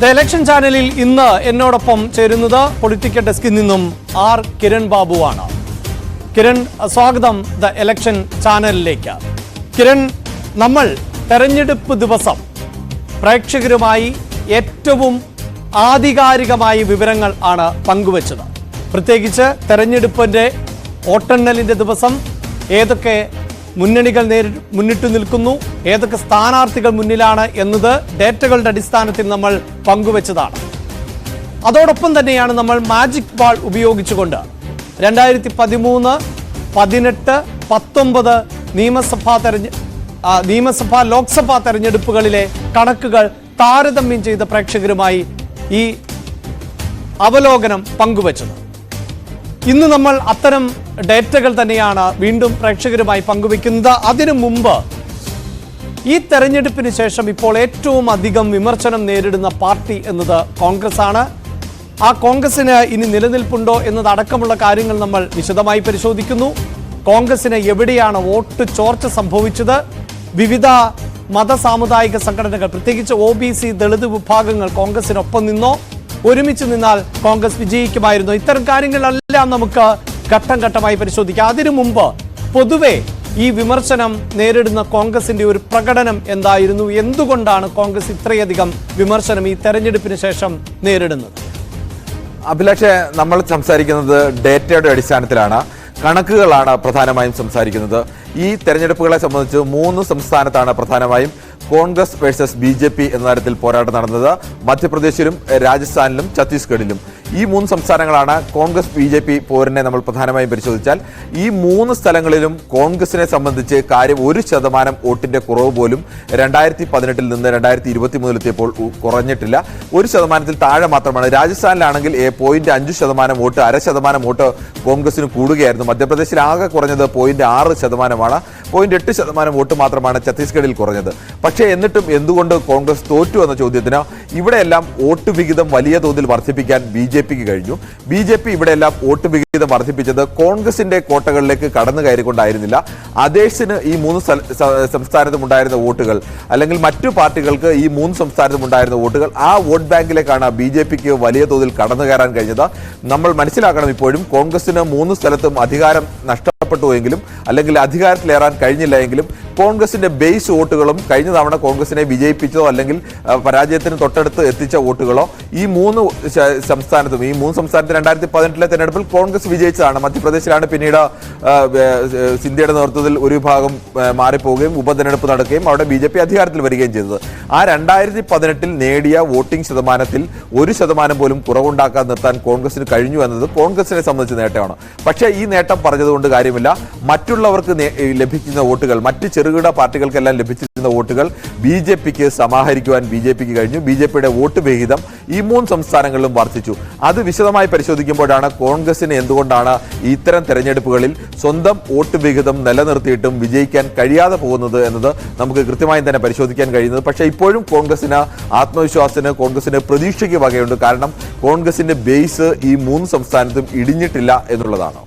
The election ചാനലിൽ ഇന്ന് എന്നോടൊപ്പം ചേരുന്നത് പൊളിറ്റിക്കൽ ഡെസ്കിൽ നിന്നും ആർ കിരൺ ബാബുവാണ്. കിരൺ സ്വാഗതം ദ ഇലക്ഷൻ ചാനലിലേക്ക്. കിരൺ നമ്മൾ തെരഞ്ഞെടുപ്പ് ദിവസം പ്രേക്ഷകരുമായി ഏറ്റവും ആധികാരികമായ വിവരങ്ങൾ ആണ് പങ്കുവച്ചത്. പ്രത്യേകിച്ച് തെരഞ്ഞെടുപ്പിന്റെ വോട്ടെണ്ണലിന്റെ ദിവസം ഏതൊക്കെ മുന്നണികൾ നേരി മുന്നിട്ടു നിൽക്കുന്നു. ഏതൊക്കെ സ്ഥാനാർത്ഥികൾ മുന്നിലാണ് എന്നത് ഡേറ്റകളുടെ അടിസ്ഥാനത്തിൽ നമ്മൾ പങ്കുവച്ചതാണ്. അതോടൊപ്പം തന്നെയാണ് നമ്മൾ മാജിക് ബാൾ ഉപയോഗിച്ചുകൊണ്ട് രണ്ടായിരത്തി പതിമൂന്ന് പതിനെട്ട് പത്തൊമ്പത് നിയമസഭാ തെരഞ്ഞെ നിയമസഭാ ലോക്സഭാ തെരഞ്ഞെടുപ്പുകളിലെ കണക്കുകൾ താരതമ്യം ചെയ്ത പ്രേക്ഷകരുമായി ഈ അവലോകനം പങ്കുവച്ചത്. ഇന്ന് നമ്മൾ അത്തരം ഡേറ്റകൾ തന്നെയാണ് വീണ്ടും പ്രേക്ഷകരുമായി പങ്കുവെക്കുന്നത് അതിനു മുമ്പ് ഈ തെരഞ്ഞെടുപ്പിന് ശേഷം ഇപ്പോൾ ഏറ്റവും അധികം വിമർശനം നേരിടുന്ന പാർട്ടി എന്നത് കോൺഗ്രസ് ആണ് ആ കോൺഗ്രസിന് ഇനി നിലനിൽപ്പുണ്ടോ എന്നതടക്കമുള്ള കാര്യങ്ങൾ നമ്മൾ വിശദമായി പരിശോധിക്കുന്നു. കോൺഗ്രസിന് എവിടെയാണ് വോട്ട് ചോർച്ച സംഭവിച്ചത്? വിവിധ മത സാമുദായിക സംഘടനകൾ പ്രത്യേകിച്ച് ഒ ബി സി ദളിത് വിഭാഗങ്ങൾ കോൺഗ്രസിനൊപ്പം നിന്നോ? ഒരുമിച്ച് നിന്നാൽ കോൺഗ്രസ് വിജയിക്കുമായിരുന്നു? ഇത്തരം കാര്യങ്ങളെല്ലാം നമുക്ക് ഘട്ടം ഘട്ടമായി പരിശോധിക്കുക അതിനു മുമ്പ് പൊതുവെ ഈ വിമർശനം നേരിടുന്ന കോൺഗ്രസിന്റെ ഒരു പ്രകടനം എന്തായിരുന്നു? എന്തുകൊണ്ടാണ് കോൺഗ്രസ് ഇത്രയധികം വിമർശനം ഈ തെരഞ്ഞെടുപ്പിന് ശേഷം നേരിടുന്നത്? അഭിലാഷെ നമ്മൾ സംസാരിക്കുന്നത് ഡേറ്റയുടെ അടിസ്ഥാനത്തിലാണ്. കണക്കുകളാണ് പ്രധാനമായും സംസാരിക്കുന്നത്. ഈ തെരഞ്ഞെടുപ്പുകളെ സംബന്ധിച്ച് മൂന്ന് സംസ്ഥാനത്താണ് പ്രധാനമായും കോൺഗ്രസ് വേഴ്സസ് ബി എന്ന തരത്തിൽ പോരാട്ടം നടന്നത്. മധ്യപ്രദേശിലും രാജസ്ഥാനിലും ഛത്തീസ്ഗഡിലും. ഈ മൂന്ന് സംസ്ഥാനങ്ങളാണ് കോൺഗ്രസ് ബി ജെ പി പോരിനെ നമ്മൾ പ്രധാനമായും പരിശോധിച്ചാൽ. ഈ മൂന്ന് സ്ഥലങ്ങളിലും കോൺഗ്രസിനെ സംബന്ധിച്ച് കാര്യം ഒരു ശതമാനം വോട്ടിന്റെ കുറവ് പോലും രണ്ടായിരത്തി പതിനെട്ടിൽ നിന്ന് രണ്ടായിരത്തി ഇരുപത്തി മൂന്നിലെത്തിയപ്പോൾ കുറഞ്ഞിട്ടില്ല. ഒരു ശതമാനത്തിൽ താഴെ മാത്രമാണ്. രാജസ്ഥാനിലാണെങ്കിൽ പോയിന്റ് അഞ്ച് ശതമാനം വോട്ട് അര ശതമാനം വോട്ട് കോൺഗ്രസിന് കൂടുകയായിരുന്നു. മധ്യപ്രദേശിൽ ആകെ കുറഞ്ഞത് പോയിന്റ് ആറ് ശതമാനമാണ്. പോയിന്റ് എട്ട് ശതമാനം വോട്ട് മാത്രമാണ് ഛത്തീസ്ഗഡിൽ കുറഞ്ഞത്. പക്ഷേ എന്നിട്ടും എന്തുകൊണ്ട് കോൺഗ്രസ് തോറ്റു എന്ന ചോദ്യത്തിന് ഇവിടെയെല്ലാം വോട്ട് വിഹിതം വലിയ തോതിൽ വർദ്ധിപ്പിക്കാൻ ബി ജെ പിക്ക് കഴിഞ്ഞു. ബി ജെ പി ഇവിടെയെല്ലാം വോട്ട് വിഹിതം വർദ്ധിപ്പിച്ചത് കോൺഗ്രസിന്റെ കോട്ടകളിലേക്ക് കടന്നു കയറിക്കൊണ്ടായിരുന്നില്ല. അതേഴ്സിന് ഈ മൂന്ന് സ്ഥല- സംസ്ഥാനത്തും ഉണ്ടായിരുന്ന വോട്ടുകൾ അല്ലെങ്കിൽ മറ്റു പാർട്ടികൾക്ക് ഈ മൂന്ന് സംസ്ഥാനത്തും ഉണ്ടായിരുന്ന വോട്ടുകൾ ആ വോട്ട് ബാങ്കിലേക്കാണ് ബി ജെ പിക്ക് വലിയ തോതിൽ കടന്നു കയറാൻ കഴിഞ്ഞത്. നമ്മൾ മനസ്സിലാക്കണം ഇപ്പോഴും കോൺഗ്രസിന് മൂന്ന് സ്ഥലത്തും അധികാരം നഷ്ടപ്പെട്ടു എങ്കിലും അല്ലെങ്കിൽ അധികാരത്തിലേറാൻ കഴിഞ്ഞില്ല എങ്കിലും കോൺഗ്രസിന്റെ ബേസ് വോട്ടുകളും കഴിഞ്ഞ തവണ കോൺഗ്രസിനെ വിജയിപ്പിച്ചതോ അല്ലെങ്കിൽ പരാജയത്തിന് തൊട്ടടുത്ത് എത്തിച്ച വോട്ടുകളോ ഈ മൂന്ന് സംസ്ഥാനത്തും ഈ മൂന്ന് സംസ്ഥാനത്ത് രണ്ടായിരത്തി പതിനെട്ടിലെ തെരഞ്ഞെടുപ്പിൽ കോൺഗ്രസ് വിജയിച്ചതാണ്. മധ്യപ്രദേശിലാണ് പിന്നീട് സിന്ധ്യയുടെ നേതൃത്വത്തിൽ ഒരു വിഭാഗം ഏ, മാറിപ്പോവുകയും ഉപതെരഞ്ഞെടുപ്പ് നടക്കുകയും അവിടെ ബി അധികാരത്തിൽ വരികയും ചെയ്തത്. ആ രണ്ടായിരത്തി പതിനെട്ടിൽ നേടിയ വോട്ടിംഗ് ശതമാനത്തിൽ ഒരു ശതമാനം പോലും കുറവുണ്ടാക്കാൻ നിർത്താൻ കോൺഗ്രസിന് കഴിഞ്ഞു എന്നത് കോൺഗ്രസിനെ സംബന്ധിച്ച് നേട്ടമാണ്. പക്ഷേ ഈ നേട്ടം പറഞ്ഞതുകൊണ്ട് കാര്യമില്ല. മറ്റുള്ളവർക്ക് ലഭിക്കുന്ന വോട്ടുകൾ മറ്റ് ചെറുകിട പാർട്ടികൾക്കെല്ലാം ലഭിച്ചിരുന്ന വോട്ടുകൾ ബി ജെ പിക്ക് സമാഹരിക്കുവാൻ ബി ജെ പിക്ക് കഴിഞ്ഞു. ബി ജെ പിയുടെ വോട്ട് വിഹിതം ഈ മൂന്ന് സംസ്ഥാനങ്ങളിലും വർദ്ധിച്ചു. അത് വിശദമായി പരിശോധിക്കുമ്പോഴാണ് കോൺഗ്രസിന് എന്തുകൊണ്ടാണ് ഇത്തരം തെരഞ്ഞെടുപ്പുകളിൽ സ്വന്തം വോട്ട് വിഹിതം നിലനിർത്തിയിട്ടും വിജയിക്കാൻ കഴിയാതെ പോകുന്നത് എന്നത് നമുക്ക് കൃത്യമായും തന്നെ പരിശോധിക്കാൻ കഴിയുന്നത്. പക്ഷേ ഇപ്പോഴും കോൺഗ്രസിന് ആത്മവിശ്വാസത്തിന് കോൺഗ്രസിന് പ്രതീക്ഷയ്ക്ക് വകയുണ്ട്. കാരണം കോൺഗ്രസിന്റെ ബേസ് ഈ മൂന്ന് സംസ്ഥാനത്തും ഇടിഞ്ഞിട്ടില്ല എന്നുള്ളതാണ്.